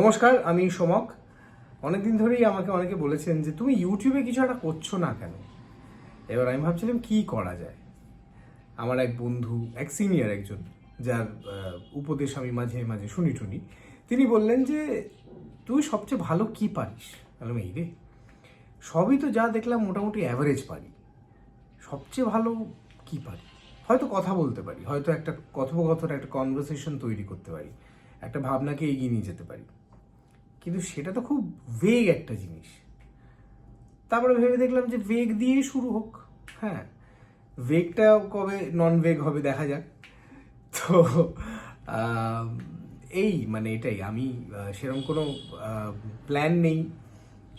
নমস্কার, আমি সোমক। অনেকদিন ধরেই আমাকে অনেকে বলেছেন যে, তুমি ইউটিউবে কিছু একটা করছ না কেন? এবার আমি ভাবছিলাম, কি করা যায়? আমার এক বন্ধু, এক সিনিয়র একজন, যার উপদেশ আমি মাঝে মাঝে শুনি টুনি, তিনি বললেন যে, তুই সবচেয়ে ভালো কি পারিস? বললাম, এই রে, সবই তো যা দেখলাম মোটামুটি অ্যাভারেজ পারি। সবচেয়ে ভালো কি পারি? হয়তো কথা বলতে পারি, হয়তো একটা কথোপকথন একটা কনভারসেশন তৈরি করতে পারি, একটা ভাবনাকে এগিয়ে নিয়ে যেতে পারি। কিন্তু সেটা তো খুব ভেগ একটা জিনিস। তারপরে ভেবে দেখলাম যে ভেগ দিয়েই শুরু হোক। হ্যাঁ ভেগটা কবে নন ভেগ হবে দেখা যাক। তো এই মানে এটাই, আমি সেরকম কোনো প্ল্যান নেই,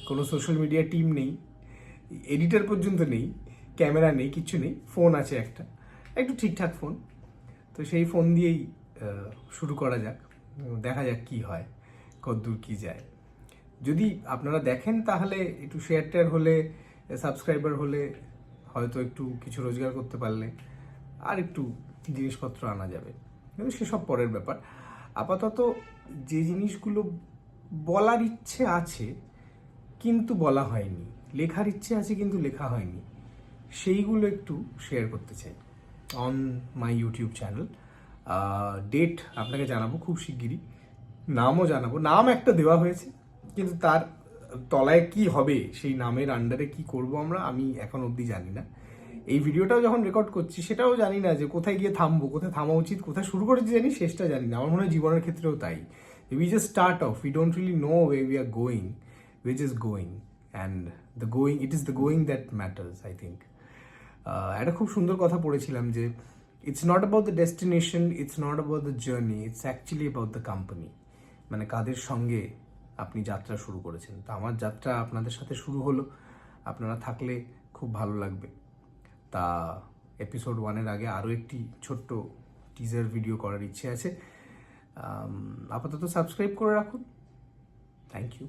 কোনো সোশ্যাল মিডিয়া টিম নেই এডিটার পর্যন্ত নেই ক্যামেরা নেই কিছু নেই ফোন আছে একটা, একটু ঠিকঠাক ফোন তো সেই ফোন দিয়েই শুরু করা যাক, দেখা যাক কি হয়। কতদূর কি যায়। যদি আপনারা দেখেন তাহলে একটু শেয়ার টেয়ার হলে সাবস্ক্রাইবার হলে হয়তো একটু কিছু রোজগার করতে পারলে আর একটু জিনিসপত্র আনা যাবে। কিন্তু সেসব পরের ব্যাপার। আপাতত যে জিনিসগুলো বলার ইচ্ছে আছে কিন্তু বলা হয়নি, লেখার ইচ্ছে আছে কিন্তু লেখা হয়নি, সেইগুলো একটু শেয়ার করতে চাই। On my YouTube channel date আপনাকে জানাব খুব শিগগিরই। নামও জানাব। নাম একটা দেওয়া হয়েছে, কিন্তু তার তলায় কি হবে, সেই নামের আন্ডারে কি করব আমরা, আমি এখন অবধি জানি না। এই ভিডিওটাও যখন রেকর্ড করছি, সেটাও জানি না যে কোথায় গিয়ে থামবো, কোথায় থামা উচিত, কোথায় শুরু করেছি জানি, শেষটা জানি না। আমার মনে হয় জীবনের ক্ষেত্রেও তাই। We just start off we don't really know where we are going we just going and the going it is the going that matters I think একটা খুব সুন্দর কথা পড়েছিলাম যে it's not about the destination it's not about the journey it's actually about the company মানে কাদের সঙ্গে আপনি যাত্রা শুরু করেছেন? তো আমার যাত্রা আপনাদের সাথে শুরু হলো। আপনারা থাকলে খুব ভালো লাগবে। তা এপিসোড ওয়ানের আগে আরও একটি ছোট্ট টিজার ভিডিও করার ইচ্ছে আছে। আপাতত সাবস্ক্রাইব করে রাখুন। Thank you